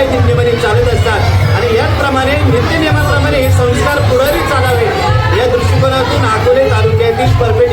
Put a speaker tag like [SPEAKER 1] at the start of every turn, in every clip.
[SPEAKER 1] कारवाई दिल्लीमध्ये चालत असतात. आणि याचप्रमाणे नित्यनियमाप्रमाणे हे संस्कार पुढारी चालावे या दृष्टिकोनातून अकोले तालुक्यातील परफेक्ट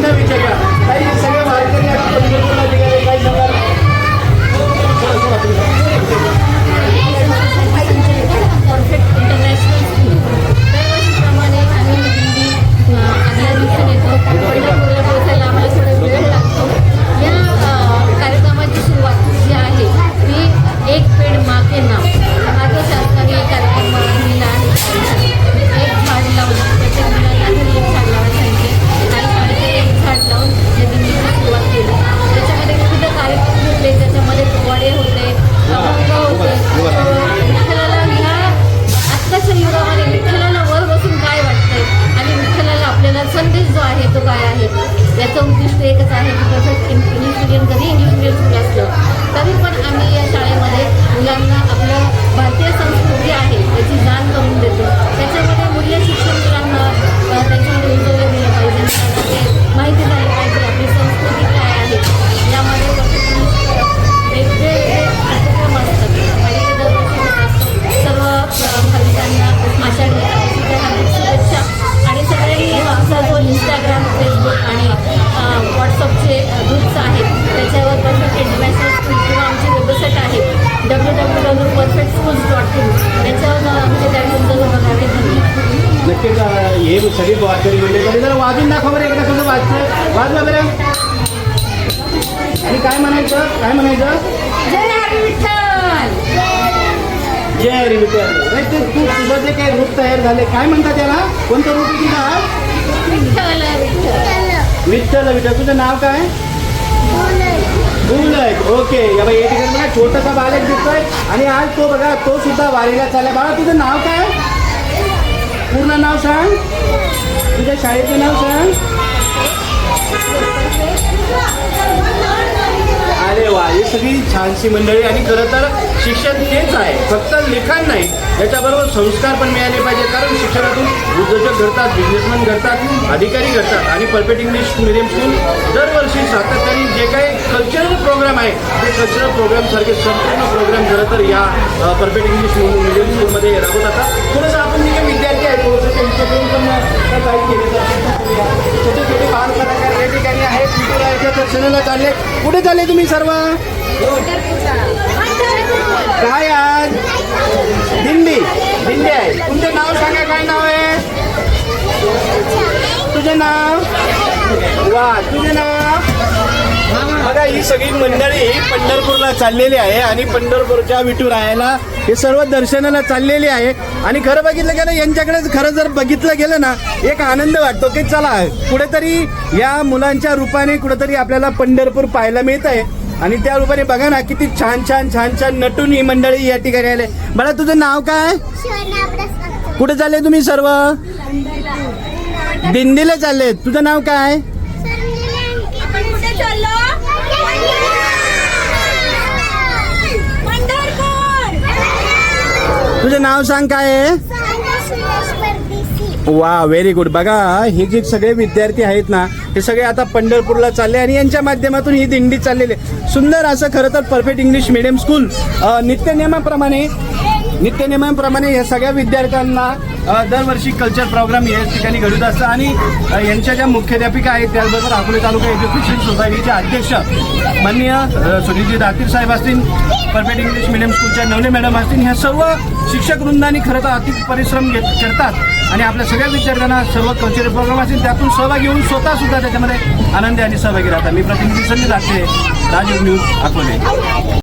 [SPEAKER 1] ಚಿನ್ನ ವಿಜಯ ते हे सगळी वाचली म्हणजे तरी जरा वाजून दाखवा बरं एकदा कसं वाजतं वाजवा बरं. आणि काय म्हणायचं? काय म्हणायचं?
[SPEAKER 2] जय हरी विठ्ठल
[SPEAKER 1] नाही ते तू तुझं जे काही रूप तयार झाले काय म्हणतात त्याला? कोणतं रूप तुझं
[SPEAKER 2] विठ्ठल विठ्ठल
[SPEAKER 1] तुझं नाव काय? ओके. या बाई या ठिकाणी बघा छोटासा बालक दिसतोय. आणि आज तो बघा तो सुद्धा वारीला चालला बाळा तुझं नाव काय? पूर्ण नाव सांग. तुझ्या शाळेचं नाव सांग. अरे वा ही सगळी छानशी मंडळी आणि खरं तर शिक्षण तेच आहे. फक्त लिखाण नाही त्याच्याबरोबर संस्कार पण मिळाले पाहिजे. कारण शिक्षणातून उद्योजक घडतात बिझनेसमॅन घडतात अधिकारी घडतात आणि परफेक्ट इंग्लिश मिडियम स्कूल दरवर्षी सातत्याने जे काही कल्चरल प्रोग्राम आहे ते कल्चरल प्रोग्रामसारखे संपूर्ण प्रोग्राम खरं तर या परफेक्ट इंग्लिश मिडियम स्कूलमध्ये राबवत असतात थोडंसं आपण जे त्यांच्याकडून पण काही केले छोटे छोटे बाल कलाकार या ठिकाणी आहेत विठुरायाच्या दर्शनाला चालले कुठे चालले तुम्ही सर्व? काय आज? दिंडी. दिंडी आहे. तुमचं नाव सांगा काय नाव आहे? तुझे नाव? वा तुझे नाव? ही सगळी मंडळी पंढरपूरला चाललेली आहे आणि पंढरपूरच्या विठुरायाला हे सर्व दर्शनाला चाललेली आहे. आणि खरं बघितलं गेलं यांच्याकडे खरं जर बघितलं गेलं ना एक आनंद वाटतो की चला कुठेतरी या मुलांच्या रूपाने कुठेतरी आपल्याला पंढरपूर पाहायला मिळत आहे आणि त्या रूपाने बघा ना किती छान छान छान छान नटून ही मंडळी या ठिकाणी आले मला तुझं नाव काय? कुठे चालले तुम्ही सर्व? दिंडीला चालले. तुझं नाव काय
[SPEAKER 2] कुठे चाललो पंढरपूर
[SPEAKER 1] तुझं नाव सांग काय आहे? वा व्हेरी गुड बघा हे जे सगळे विद्यार्थी आहेत ना हे सगळे आता पंढरपूरला चालले आणि यांच्या माध्यमातून ही दिंडी चाललेली. सुंदर असं खरं तर परफेक्ट इंग्लिश मिडियम स्कूल नित्यनियमाप्रमाणे नित्यनियमांप्रमाणे या सगळ्या विद्यार्थ्यांना दरवर्षी कल्चर प्रोग्राम या ठिकाणी घडत असतं. आणि यांच्या ज्या मुख्याध्यापिका आहेत त्याचबरोबर अकोले तालुका एज्युकेशन सोसायटीचे अध्यक्ष माननीय सुनीलजी दातीर साहेब असतील परफेक्ट इंग्लिश मिडियम स्कूलच्या नवले मॅडम असतील ह्या सर्व शिक्षक वृंदांनी खरं तर अति परिश्रम घेत करतात. आणि आपल्या सगळ्या विद्यार्थ्यांना सर्व कल्चरल प्रोग्राम असतील त्यातून सहभागी होऊन स्वतः सुद्धा त्याच्यामध्ये आनंदी आणि सहभागी राहतात. मी प्रतिनिधी संधी दाखले राजीव न्यूज अकोले.